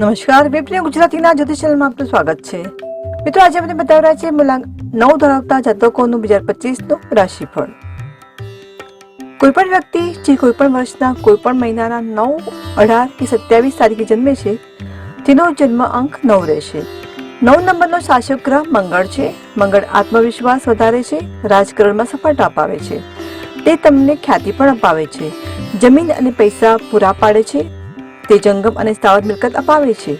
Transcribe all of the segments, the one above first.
નમસ્કાર વેબની ગુજરાતીના જ્યોતિષ ચેનલમાં આપનું સ્વાગત છે. મિત્રો, આજે આપણે બતાવી રહ્યા છે મુલાંક નવ ધરાવતા જાતકોનું બે હજાર પચીસનું રાશિફળ. કોઈ પણ વ્યક્તિ જે કોઈ પણ વર્ષના કોઈ પણ મહિનાના નવ, અઢાર કે સત્યાવીસ તારીખે જન્મે છે, તેનો જન્મ અંક નવ રહેશે. નવ નંબરનો શાસક ગ્રહ મંગળ છે. મંગળ આત્મવિશ્વાસ વધારે છે, રાજકારણમાં સફળતા અપાવે છે. તે તમને ખ્યાતિ પણ અપાવે છે. જમીન અને પૈસા પૂરા પાડે છે તે જંગમ અને સ્થાવર મિલકત અપાવે છે.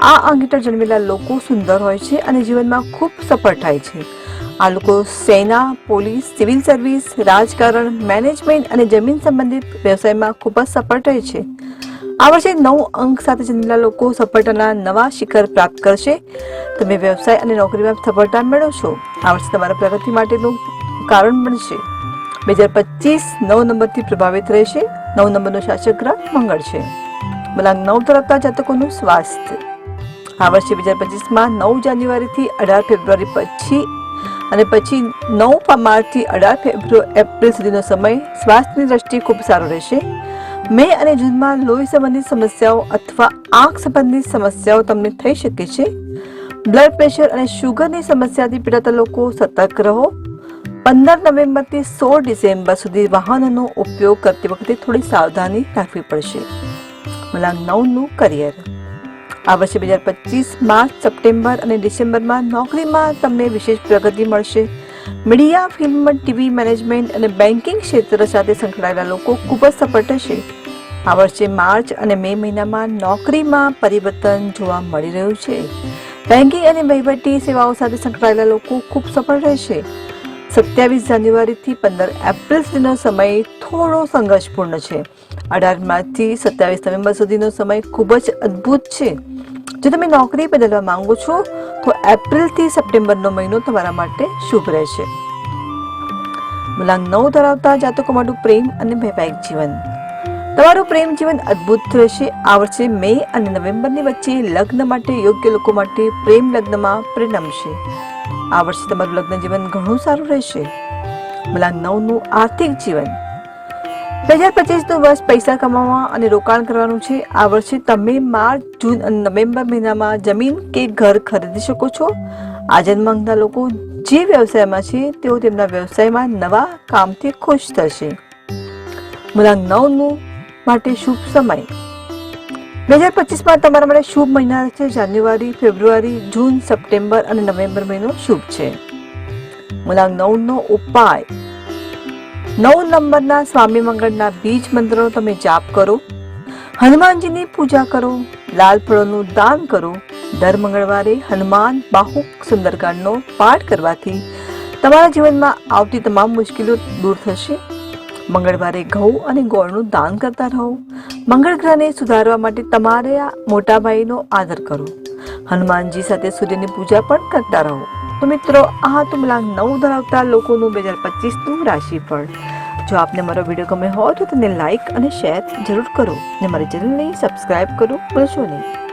આ અંગ હેઠળ જન્મેલા લોકો સુંદર હોય છે અને જીવનમાં ખૂબ સફળ થાય છે. આ લોકો સેના, પોલીસ, સિવિલ સર્વિસ, રાજકારણ, મેનેજમેન્ટ અને જમીન સંબંધિત વ્યવસાયમાં ખૂબ જ સફળ રહે છે. આ વર્ષે નવ અંક સાથે જન્મેલા લોકો સફળતાના નવા શિખર પ્રાપ્ત કરશે. તમે વ્યવસાય અને નોકરીમાં સફળતા મેળવશો. આ વર્ષે તમારા પ્રગતિ માટેનું કારણ બનશે. બે હજાર પચીસ નવ નંબરથી પ્રભાવિત રહેશે. નવ નંબરનો શાસક ગ્રહ મંગળ છે. બલાંગ નવ ધરાવતા જાતકોનું સ્વાસ્થ્ય આ વર્ષે બે હજાર પચીસમાં નવ જાન્યુઆરીથી અઢાર ફેબ્રુઆરી પછી અને પછી નવ માર્ચથી અઢાર ફેબ્રુઆરી એપ્રિલ સુધીનો સમય સ્વાસ્થ્યની દ્રષ્ટિએ ખૂબ સારો રહેશે. મે અને જૂનમાં લોહી સંબંધિત સમસ્યાઓ અથવા આંખ સંબંધિત સમસ્યાઓ તમને થઈ શકે છે. બ્લડ પ્રેશર અને શુગરની સમસ્યાથી પીડાતા લોકો સતર્ક રહો. પંદર નવેમ્બરથી સોળ ડિસેમ્બર સુધી વાહનોનો ઉપયોગ કરતી વખતે થોડી સાવધાની રાખવી પડશે. મલાંગ નવનું કરિયર. આ વર્ષે બે હજાર પચીસ માર્ચ સપ્ટેમ્બર અને ડિસેમ્બરમાં નોકરીમાં તમને વિશેષ પ્રગતિ મળશે. મીડિયા, ફિલ્મ, ટીવી મેનેજમેન્ટ અને બેન્કિંગ ક્ષેત્ર સાથે સંકળાયેલા લોકો ખૂબ જ સફળ થશે. આ વર્ષે માર્ચ અને મે મહિનામાં નોકરીમાં પરિવર્તન જોવા મળી રહ્યું છે. બેન્કિંગ અને વહીવટી સેવાઓ સાથે સંકળાયેલા લોકો ખૂબ સફળ રહેશે. સત્યાવીસ જાન્યુઆરીથી પંદર એપ્રિલ સુધીનો સમય થોડો સંઘર્ષપૂર્ણ છે. અઢાર માર્ચથી સત્યાવીસ નવેમ્બર સુધીનો સમય ખૂબ જ અદ્ભુત છે. જો તમે નોકરી બદલવા માંગો છો, તો એપ્રિલથી સપ્ટેમ્બરનો મહિનો તમારા માટે શુભ રહેશે. મુલાંગ નવ ધરાવતા જાતકો માટે પ્રેમ અને વૈવાહિક જીવન. તમારું પ્રેમ જીવન અદ્ભુત રહેશે. આ વર્ષે મે અને નવેમ્બરની વચ્ચે લગ્ન માટે યોગ્ય લોકો માટે પ્રેમ લગ્નમાં પરિણમશે આ વર્ષે તમારું લગ્ન જીવન ઘણું સારું રહેશે. મલા નવનું આર્થિક જીવન. બે હજાર પચીસનું વર્ષ પૈસા કમાવા અને રોકાણ કરવાનું છે. આ વર્ષે તમે માર્ચ, જૂન અને નવેમ્બર મહિનામાં જમીન કે ઘર ખરીદી શકો છો. આ જન્માંગના લોકો જે વ્યવસાયમાં છે, તેઓ તેમના વ્યવસાયમાં નવા કામથી ખુશ થશે. મુલાંગ નવનું માટે શુભ સમય. બે હજાર પચીસમાં તમારા માટે શુભ મહિના છે. જાન્યુઆરી, ફેબ્રુઆરી, જૂન, સપ્ટેમ્બર અને નવેમ્બર મહિનો શુભ છે. મુલાંગ નવનો ઉપાય. નવ નંબરના સ્વામી મંગળના બીજ મંત્રનો તમે જાપ કરો. હનુમાનજીની પૂજા કરો. લાલ ફળોનું દાન કરો. દર મંગળવારે હનુમાન બાહુક સુંદરકાંડનો પાઠ કરવાથી તમારા જીવનમાં આવતી તમામ મુશ્કેલીઓ દૂર થશે. મંગળવારે ઘઉં અને ગોળનું દાન કરતા રહો. મંગળ ગ્રહને સુધારવા માટે તમારે આ મોટા ભાઈનો આદર કરો. હનુમાનજી સાથે સૂર્યની પૂજા પણ કરતા રહો. તો મિત્રો, આ તુમલાંગ નવ ધરાવતા લોકોનું બે હજાર પચીસનું રાશિફળ. જો આપને મારો વીડિયો ગમે હોય તો તેને લાઇક અને શેર જરૂર કરો. ને મારી ચેનલને સબસ્ક્રાઇબ કરો ભૂલશો નહીં.